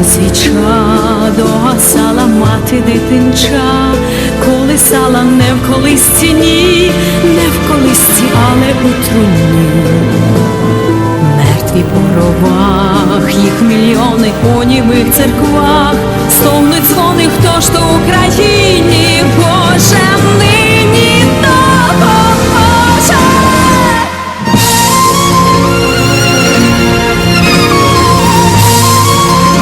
вікні свіча догасала мати дитинча, колисала не в колисці, ні, не в колисці, але у труні. Мертві по гробах, їх мільйони у німих церквах, стогнуть дзвони, хто ж то Україна.